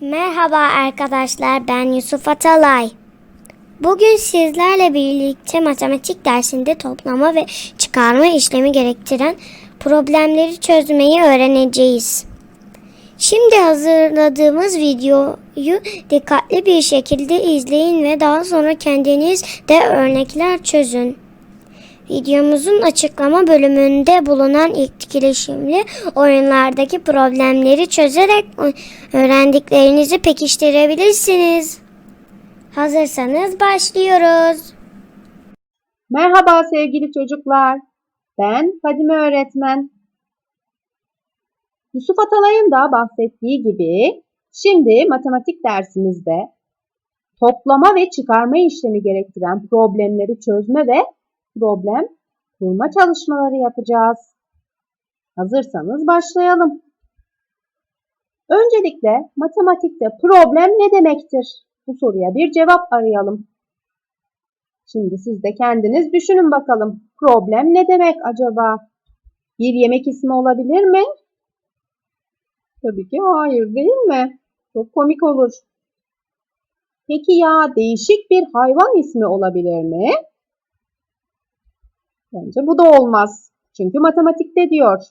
Merhaba arkadaşlar ben Yusuf Atalay. Bugün sizlerle birlikte matematik dersinde toplama ve çıkarma işlemi gerektiren problemleri çözmeyi öğreneceğiz. Şimdi hazırladığımız videoyu dikkatli bir şekilde izleyin ve daha sonra kendiniz de örnekler çözün. Videomuzun açıklama bölümünde bulunan etkileşimli oyunlardaki problemleri çözerek öğrendiklerinizi pekiştirebilirsiniz. Hazırsanız başlıyoruz. Merhaba sevgili çocuklar. Ben Fadime öğretmen. Yusuf Atalay'ın da bahsettiği gibi şimdi matematik dersimizde toplama ve çıkarma işlemi gerektiren problemleri çözme ve problem bulma çalışmaları yapacağız. Hazırsanız başlayalım. Öncelikle matematikte problem ne demektir? Bu soruya bir cevap arayalım. Şimdi siz de kendiniz düşünün bakalım. Problem ne demek acaba? Bir yemek ismi olabilir mi? Tabii ki hayır değil mi? Çok komik olur. Peki ya değişik bir hayvan ismi olabilir mi? Bence bu da olmaz. Çünkü matematikte diyor.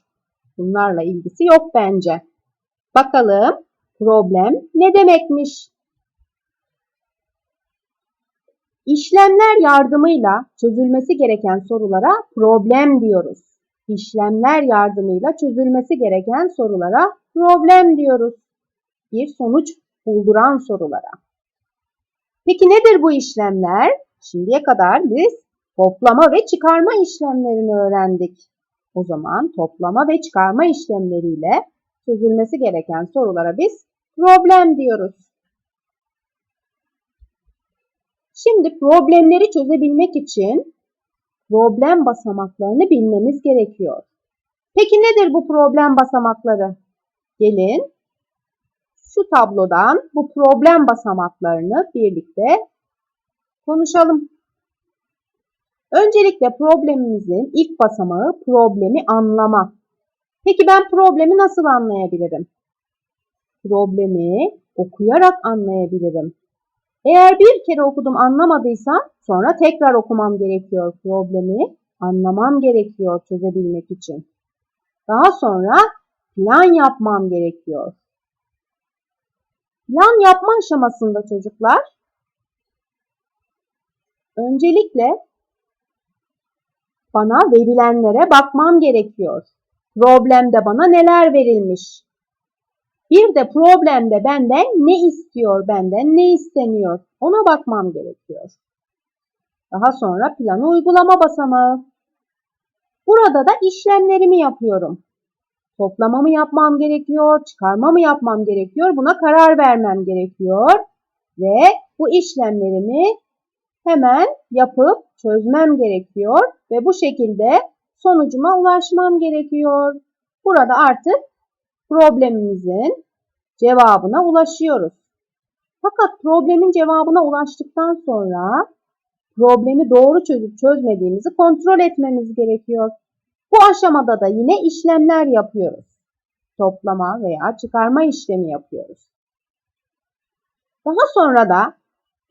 Bunlarla ilgisi yok bence. Bakalım problem ne demekmiş? İşlemler yardımıyla çözülmesi gereken sorulara problem diyoruz. İşlemler yardımıyla çözülmesi gereken sorulara problem diyoruz. Bir sonuç bulduran sorulara. Peki nedir bu işlemler? Şimdiye kadar biz toplama ve çıkarma işlemlerini öğrendik. O zaman toplama ve çıkarma işlemleriyle çözülmesi gereken sorulara biz problem diyoruz. Şimdi problemleri çözebilmek için problem basamaklarını bilmemiz gerekiyor. Peki nedir bu problem basamakları? Gelin şu tablodan bu problem basamaklarını birlikte konuşalım. Öncelikle problemimizin ilk basamağı problemi anlama. Peki ben problemi nasıl anlayabilirim? Problemi okuyarak anlayabilirim. Eğer bir kere okudum anlamadıysam sonra tekrar okumam gerekiyor problemi. Anlamam gerekiyor çözebilmek için. Daha sonra plan yapmam gerekiyor. Plan yapma aşamasında çocuklar öncelikle bana verilenlere bakmam gerekiyor. Problemde bana neler verilmiş? Bir de problemde benden ne istiyor, benden ne isteniyor? Ona bakmam gerekiyor. Daha sonra planı uygulama basamağı. Burada da işlemlerimi yapıyorum. Toplama mı yapmam gerekiyor, çıkarma mı yapmam gerekiyor? Buna karar vermem gerekiyor. Ve bu işlemlerimi hemen yapıp çözmem gerekiyor ve bu şekilde sonucuma ulaşmam gerekiyor. Burada artık problemimizin cevabına ulaşıyoruz. Fakat problemin cevabına ulaştıktan sonra problemi doğru çözüp çözmediğimizi kontrol etmemiz gerekiyor. Bu aşamada da yine işlemler yapıyoruz. Toplama veya çıkarma işlemi yapıyoruz. Daha sonra da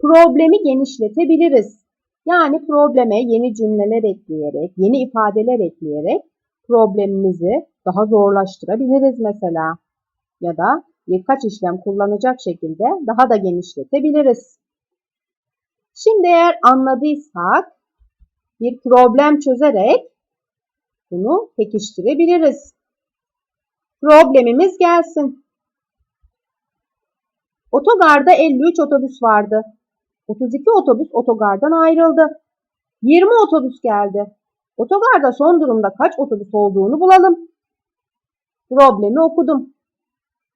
problemi genişletebiliriz. Yani probleme yeni cümleler ekleyerek, yeni ifadeler ekleyerek problemimizi daha zorlaştırabiliriz mesela. Ya da birkaç işlem kullanacak şekilde daha da genişletebiliriz. Şimdi eğer anladıysak bir problem çözerek bunu pekiştirebiliriz. Problemimiz gelsin. Otogarda 53 otobüs vardı. 32 otobüs otogardan ayrıldı. 20 otobüs geldi. Otogarda son durumda kaç otobüs olduğunu bulalım. Problemi okudum.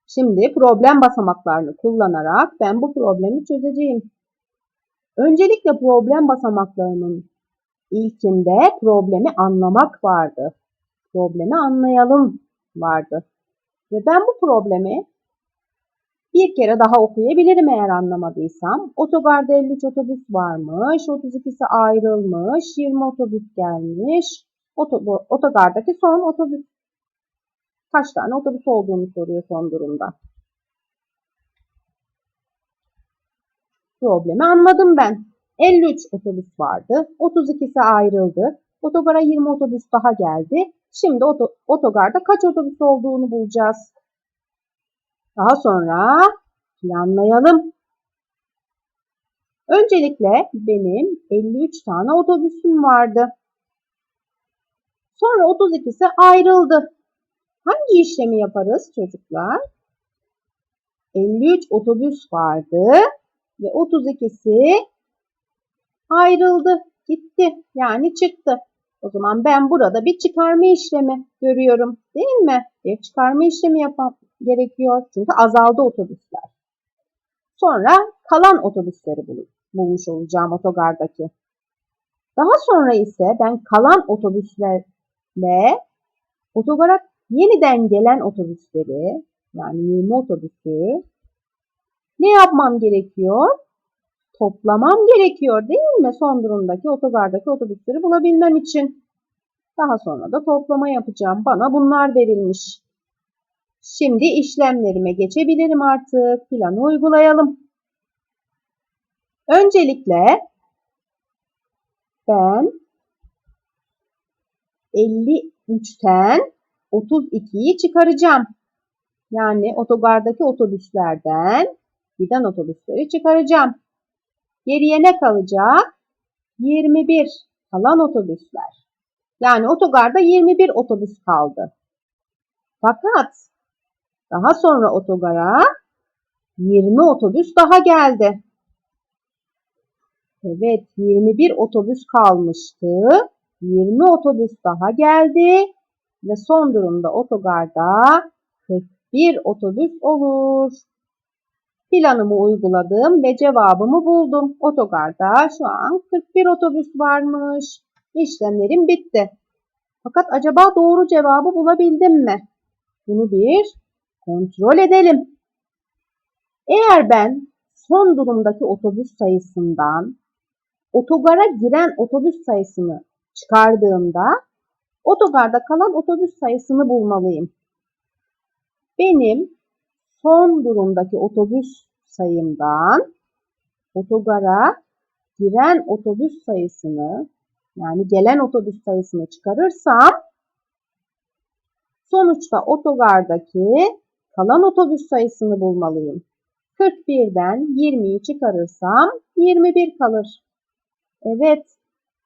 Şimdi problem basamaklarını kullanarak ben bu problemi çözeceğim. Öncelikle problem basamaklarının ilkinde problemi anlamak vardı. Problemi anlayalım vardı. Ve ben bu problemi bir kere daha okuyabilirim eğer anlamadıysam. Otogarda 53 otobüs varmış, 32'si ayrılmış, 20 otobüs gelmiş. Otogardaki son otobüs. Kaç tane otobüs olduğunu soruyor son durumda. Problemi anladım ben. 53 otobüs vardı. 32'si ayrıldı. Otogara 20 otobüs daha geldi. Şimdi oto- otogarda kaç otobüs olduğunu bulacağız. Daha sonra planlayalım. Öncelikle benim 53 tane otobüsüm vardı. Sonra 32'si ayrıldı. Hangi işlemi yaparız çocuklar? 53 otobüs vardı ve 32'si ayrıldı, gitti. Yani çıktı. O zaman ben burada bir çıkarma işlemi görüyorum. Değil mi? Bir çıkarma işlemi yapmam gerekiyor. Çünkü azaldı otobüsler. Sonra kalan otobüsleri bul- bulmuş olacağım otogardaki. Daha sonra ise ben kalan otobüslerle otogara yeniden gelen otobüsleri yani 20 otobüsü ne yapmam gerekiyor? Toplamam gerekiyor değil mi? Son durumdaki otogardaki otobüsleri bulabilmem için. Daha sonra da toplama yapacağım. Bana bunlar verilmiş. Şimdi işlemlerime geçebilirim artık. Planı uygulayalım. Öncelikle ben 53'ten 32'yi çıkaracağım. Yani otogardaki otobüslerden giden otobüsleri çıkaracağım. Geriye ne kalacak? 21 kalan otobüsler. Yani otogarda 21 otobüs kaldı. Fakat daha sonra otogara 20 otobüs daha geldi. Evet 21 otobüs kalmıştı. 20 otobüs daha geldi ve son durumda otogarda 41 otobüs olur. Planımı uyguladım ve cevabımı buldum. Otogarda şu an 41 otobüs varmış. İşlemlerim bitti. Fakat acaba doğru cevabı bulabildim mi? Bunu bir kontrol edelim. Eğer ben son durumdaki otobüs sayısından otogara giren otobüs sayısını çıkardığımda otogarda kalan otobüs sayısını bulmalıyım. Benim son durumdaki otobüs sayımdan otogara giren otobüs sayısını yani gelen otobüs sayısını çıkarırsam sonuçta otogardaki kalan otobüs sayısını bulmalıyım. 41'den 20'yi çıkarırsam 21 kalır. Evet,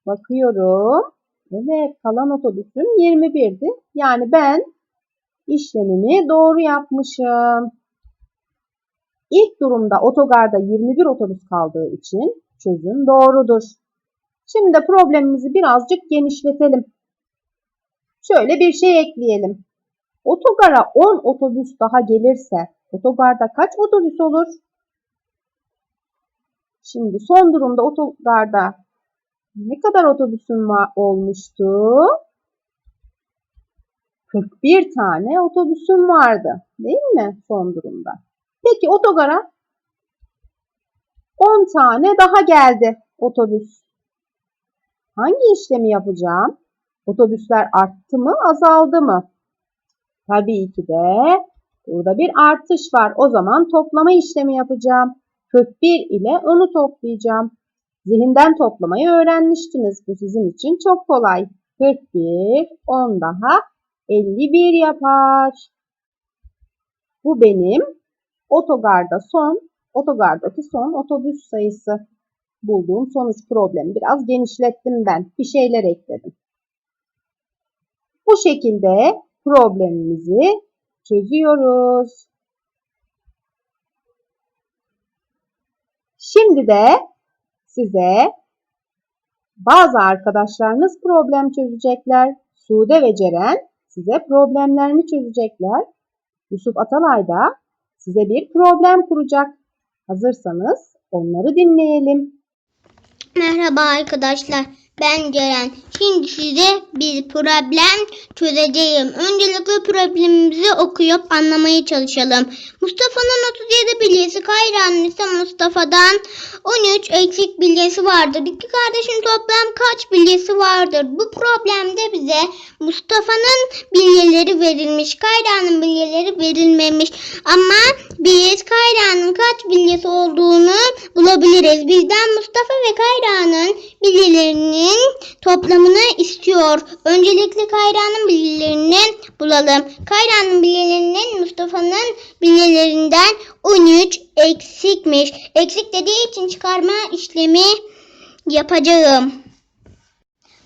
bakıyorum. Evet, kalan otobüsüm 21'di. Yani ben işlemimi doğru yapmışım. İlk durumda otogarda 21 otobüs kaldığı için çözüm doğrudur. Şimdi problemimizi birazcık genişletelim. Şöyle bir şey ekleyelim. Otogara 10 otobüs daha gelirse otogarda kaç otobüs olur? Şimdi son durumda otogarda ne kadar otobüsüm va- olmuştu? 41 tane otobüsüm vardı. Değil mi son durumda? Peki otogara 10 tane daha geldi otobüs. Hangi işlemi yapacağım? Otobüsler arttı mı, azaldı mı? Tabii ki de burada bir artış var. O zaman toplama işlemi yapacağım. 41 ile 10'u toplayacağım. Zihinden toplamayı öğrenmiştiniz. Bu sizin için çok kolay. 41, 10 daha 51 yapar. Bu benim otogarda son, otogardaki son otobüs sayısı. Bulduğum sonuç problemi biraz genişlettim ben. Bir şeyler ekledim. Bu şekilde problemimizi çözüyoruz. Şimdi de size bazı arkadaşlarınız problem çözecekler. Sude ve Ceren size problemlerini çözecekler. Yusuf Atalay da size bir problem kuracak. Hazırsanız onları dinleyelim. Merhaba arkadaşlar. Ben Ceren. Şimdi size bir problem çözeceğim. Öncelikle problemimizi okuyup anlamaya çalışalım. Mustafa'nın 37 bilyesi, Kayra'nın ise Mustafa'dan 13 eksik bilyesi vardır. İki kardeşin toplam kaç bilyesi vardır? Bu problemde bize Mustafa'nın bilyeleri verilmiş, Kayra'nın bilyeleri verilmemiş. Ama biz Kayra'nın kaç bilyesi olduğunu bulabiliriz. Bizden Mustafa ve Kayra'nın bilyelerinin toplamını istiyor. Öncelikle Kayra'nın bilyelerini bulalım. Kayra'nın bilyelerinin Mustafa'nın bilyelerinden 13 eksikmiş. Eksik dediği için çıkarma işlemi yapacağım.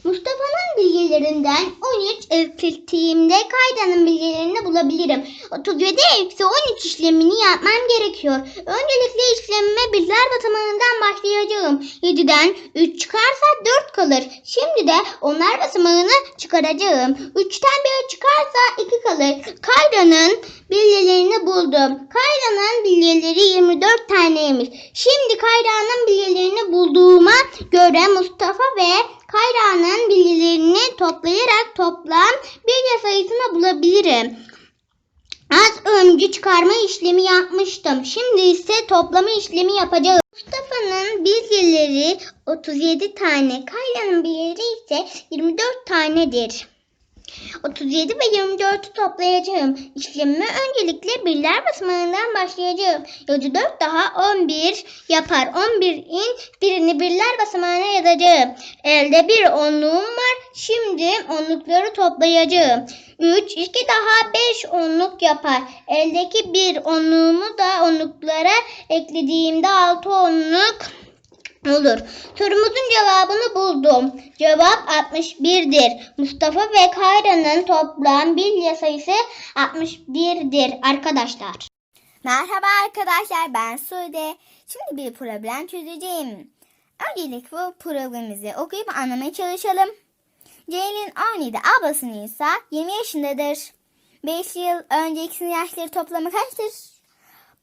Mustafa'nın bilgilerinden 13 eksilttiğimde Kayda'nın bilgilerini bulabilirim. 37 eksi 13 işlemini yapmam gerekiyor. Öncelikle işlemime birler basamağından başlayacağım. 7'den 3 çıkarsa 4 kalır. Şimdi de onlar basamağını çıkaracağım. 3'ten 1 çıkarsa 2 kalır. Kayda'nın bilyelerini buldum. Kayra'nın bilyeleri 24 taneymiş. Şimdi Kayra'nın bilyelerini bulduğuma göre Mustafa ve Kayra'nın bilyelerini toplayarak toplam bilye sayısını bulabilirim. Az önce çıkarma işlemi yapmıştım. Şimdi ise toplama işlemi yapacağım. Mustafa'nın bilyeleri 37 tane, Kayra'nın bilyeleri ise 24 tanedir. 37 ve 24'ü toplayacağım. İşlemime öncelikle birler basamağından başlayacağım. 74 daha 11 yapar. 11'in birini birler basamağına yazacağım. Elde bir onluğum var. Şimdi onlukları toplayacağım. 3, 2 daha 5 onluk yapar. Eldeki bir onluğumu da onluklara eklediğimde 6 onluk olur. Sorumuzun cevabını buldum. Cevap 61'dir. Mustafa ve Kayra'nın toplam bilye sayısı 61'dir arkadaşlar. Merhaba arkadaşlar ben Sude. Şimdi bir problem çözeceğim. Öncelikle bu problemimizi okuyup anlamaya çalışalım. Ceylin 17, ablasının ise 20 yaşındadır. 5 yıl öncekisinin yaşları toplamı kaçtır?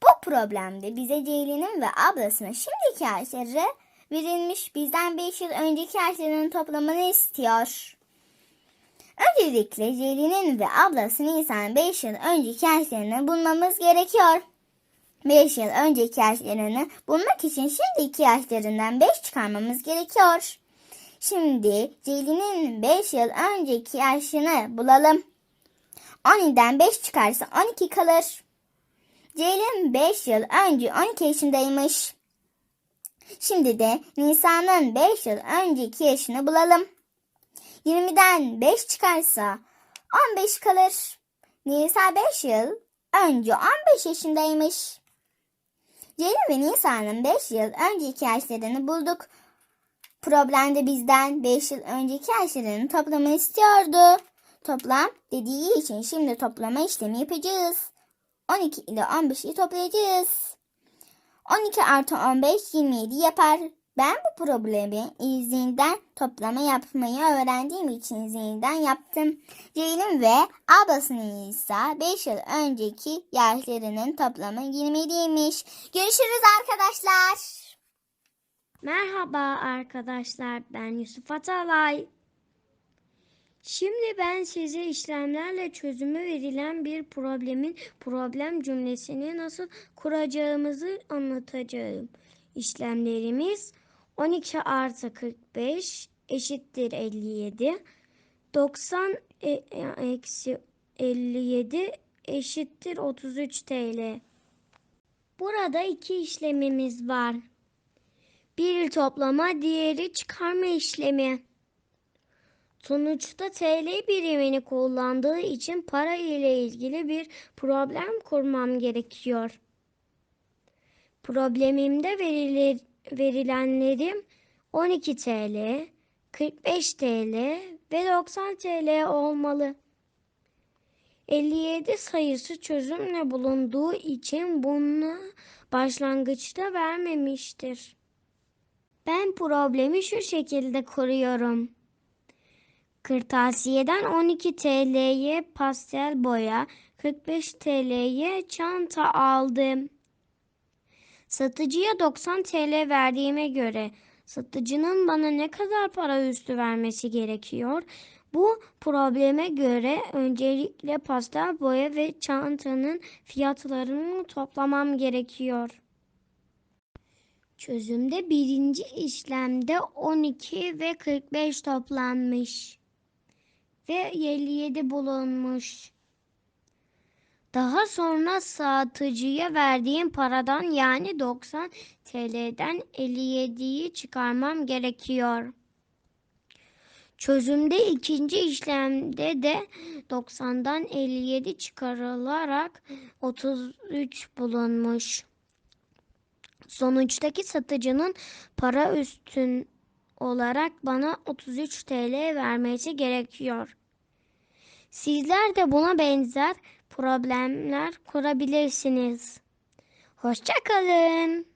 Bu problemde bize Ceylin'in ve ablasının şimdiki yaşları verilmiş bizden 5 yıl önceki yaşlarının toplamını istiyor. Öncelikle Ceylin'in ve ablası Nisan 5 yıl önceki yaşlarını bulmamız gerekiyor. 5 yıl önceki yaşlarını bulmak için şimdiki yaşlarından 5 çıkarmamız gerekiyor. Şimdi Ceylin'in 5 yıl önceki yaşını bulalım. 12'den 5 çıkarsa 12 kalır. Ceylin 5 yıl önce 12 yaşındaymış. Şimdi de Nisan'ın 5 yıl önceki yaşını bulalım. 20'den 5 çıkarsa 15 kalır. Nisa 5 yıl önce 15 yaşındaymış. Ceylin ve Nisa'nın 5 yıl önceki yaşlarını bulduk. Problemde bizden 5 yıl önceki yaşlarının toplamını istiyordu. Toplam dediği için şimdi toplama işlemi yapacağız. 12 ile 15'i toplayacağız. 12 artı 15 27 yapar. Ben bu problemi izinden toplama yapmayı öğrendiğim için izinden yaptım. Ceylin ve ablasının ise 5 yıl önceki yaşlarının toplamı 27'ymiş. Görüşürüz arkadaşlar. Merhaba arkadaşlar, ben Yusuf Atalay. Şimdi ben size işlemlerle çözümü verilen bir problemin problem cümlesini nasıl kuracağımızı anlatacağım. İşlemlerimiz 12 artı 45 eşittir 57. 90 e- eksi 57 eşittir 33 TL. Burada iki işlemimiz var. Biri toplama, diğeri çıkarma işlemi. Sonuçta TL birimini kullandığı için para ile ilgili bir problem kurmam gerekiyor. Problemimde verilir, verilenlerim 12 TL, 45 TL ve 90 TL olmalı. 57 sayısı çözümle bulunduğu için bunu başlangıçta vermemiştir. Ben problemi şu şekilde kuruyorum. Kırtasiyeden 12 TL'ye pastel boya, 45 TL'ye çanta aldım. Satıcıya 90 TL verdiğime göre Satıcının bana ne kadar para üstü vermesi gerekiyor? Bu probleme göre öncelikle pastel boya ve çantanın fiyatlarını toplamam gerekiyor. Çözümde birinci işlemde 12 ve 45 toplanmış 57 bulunmuş. Daha sonra satıcıya verdiğim paradan yani 90 TL'den 57'yi çıkarmam gerekiyor. Çözümde ikinci işlemde de 90'dan 57 çıkarılarak 33 bulunmuş. Sonuçtaki satıcının para üstün olarak bana 33 TL vermesi gerekiyor. Sizler de buna benzer problemler kurabilirsiniz. Hoşçakalın.